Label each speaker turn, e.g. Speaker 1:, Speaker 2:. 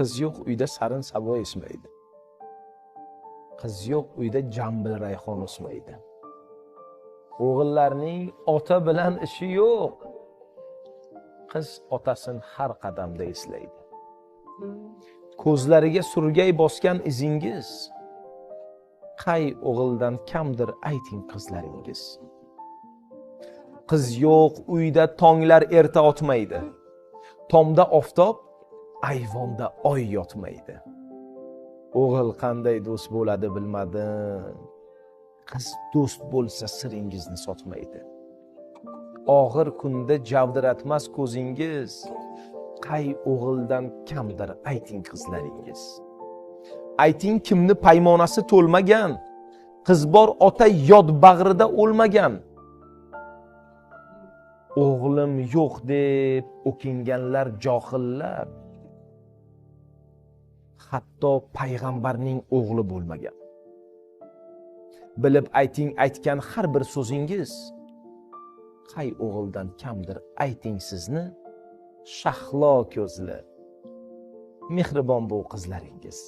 Speaker 1: qiz yo'q uyda sarin sabo esmaydi. Qiz yo'q uyda jambil rayhon o'smaydi o'g'illarning ota bilan ishi yo'q. Qiz otasini har qadamda eslaydi. Ko'zlariga surgay bosgan izingiz. Qay o'g'ildan kamdir ayting qizlaringiz. Qiz yo'q uyda tonglar erta otmaydi. Tomda oftob ayvonda oy yotmaydi. O'g'il qanday do'st bo'ladi bilmadim. Qiz do'st bo'lsa siringizni sotmaydi. Og'ir kunda javdiratmas ko'zingiz. Qay o'g'ildan kamdir ayting qizlaringiz. Ayting kimni paymonasi to'lmagan. Qiz bor ota yod bag'rida o'lmagan. O'g'lim yo'q deb o'kinganlar johillar. Hatto payg'ambarning o'g'li bo'lmagan. Bilib ayting aytgan har bir so'zingiz qay o'g'ildan kamdir ayting sizni shahlo ko'zli mehribon bu qizlaringiz.